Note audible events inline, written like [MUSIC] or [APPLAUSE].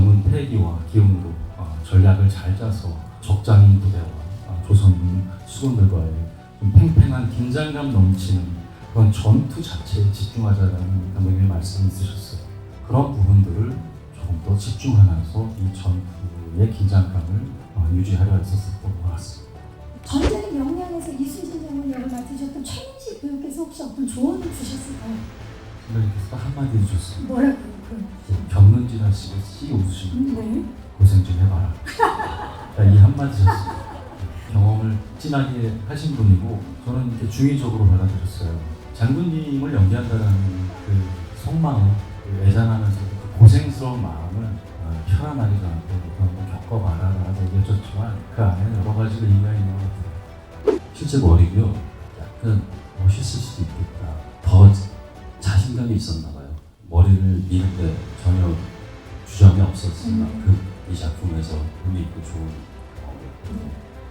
패기와 기운으로 어, 전략을 잘 짜서 적장인 부대와 어, 조선 수군들과의 좀 팽팽한 긴장감 넘치는 그런 전투 자체에 집중하자라는 감독님의 말씀이 있으셨어요. 그런 부분들을 조금 더 집중하면서 이 전투의 긴장감을 어, 유지하려 했었던 것 같습니다. 전쟁의 명량에서 이순신 장군 역을 맡으셨던 최민식 배우께서 혹시 어떤 조언을 주셨을까요? 한마디. 뭐라고요? 그 병문진 하시고 씨 웃으시면 네. 고생 좀 해봐라. [LAUGHS] 자, 이 한마디셨습니다. 경험을 진하게 하신 분이고 저는 이렇게 중의적으로 받아들였어요. 장군님을 연기한다는 그 속마음, 그 애잔하면서도 그 고생스러운 마음을 어, 혈안하기도 않고 한번 겪어봐라라고 얘기해줬지만 그 안에는 여러 가지 의미가 있는 것 같아요. 실제 머리고요. 약간 멋있을 수도 있겠다. 더 자신감이 있었나 봐요. 머리를 미는데 전혀 주저함이 없었을 만큼 이 작품에서 의미 있고 좋은 경험이었거든요.